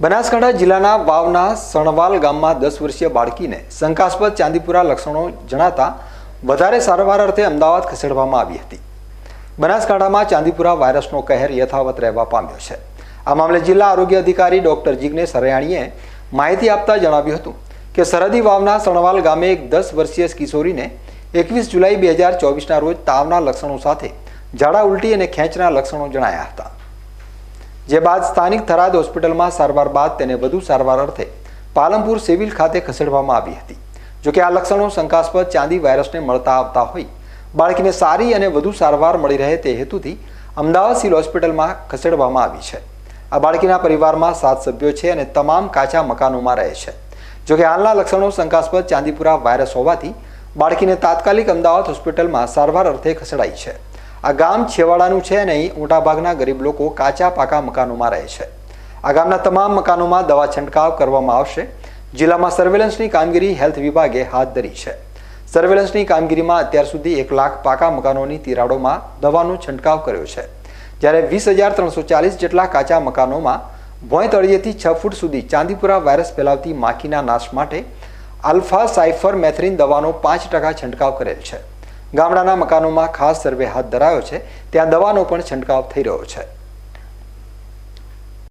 બનાસકાંઠા જિલ્લાના વાવના સણવાલ ગામમાં દસ વર્ષીય બાળકીને શંકાસ્પદ ચાંદીપુરા લક્ષણો જણાતા વધારે સારવાર અર્થે અમદાવાદ ખસેડવામાં આવી હતી. બનાસકાંઠામાં ચાંદીપુરા વાયરસનો કહેર યથાવત રહેવા પામ્યો છે. આ મામલે જિલ્લા આરોગ્ય અધિકારી ડોક્ટર જિગ્નેશ હરિયાણીએ માહિતી આપતા જણાવ્યું હતું કે સરહદી વાવના સણવાલ ગામે એક દસ વર્ષીય કિશોરીને એકવીસ જુલાઈ બે હજાર ચોવીસના રોજ તાવના લક્ષણો સાથે ઝાડા ઉલટી અને ખેંચના લક્ષણો જણાયા હતા. જે બાદ સ્થાનિક થરાદ હોસ્પિટલમાં સારવાર બાદ તેને વધુ સારવાર અર્થે પાલનપુર સિવિલ ખાતે ખસેડવામાં આવી હતી. જોકે આ લક્ષણો શંકાસ્પદ ચાંદી વાયરસને મળતા આવતા હોય. બાળકીને સારી અને વધુ સારવાર મળી રહે તે હેતુથી અમદાવાદ સિવિલ હોસ્પિટલમાં ખસેડવામાં આવી છે. આ બાળકીના પરિવારમાં સાત સભ્યો છે અને તમામ કાચા મકાનોમાં રહે છે. જોકે હાલના લક્ષણો શંકાસ્પદ ચાંદીપુરા વાયરસ હોવાથી બાળકીને તાત્કાલિક અમદાવાદ હોસ્પિટલમાં સારવાર અર્થે ખસેડાઈ છે. આ ગામ છેવાડાનું છે અને અહીં મોટાભાગના ગરીબ લોકો કાચા પાકા મકાનોમાં રહે છે. આ ગામના તમામ મકાનોમાં દવા છંટકાવ કરવામાં આવશે. જિલ્લામાં સર્વેલન્સની કામગીરી હેલ્થ વિભાગે હાથ ધરી છે. સર્વેલન્સની કામગીરીમાં અત્યાર સુધી એક લાખ પાકા મકાનોની તિરાડોમાં દવાનો છંટકાવ કર્યો છે. જ્યારે વીસ હજાર ત્રણસો ચાલીસ જેટલા કાચા મકાનોમાં ભોંય તળિયેથી છ ફૂટ સુધી ચાંદીપુરા વાયરસ ફેલાવતી માખીના નાશ માટે આલ્ફા સાયફર મેથરીન દવાનો પાંચ ટકા છંટકાવ કરેલ છે. ગામડાના મકાનોમાં ખાસ સર્વે હાથ ધરાયો છે. ત્યાં દવાનો પણ છંટકાવ થઈ રહ્યો છે.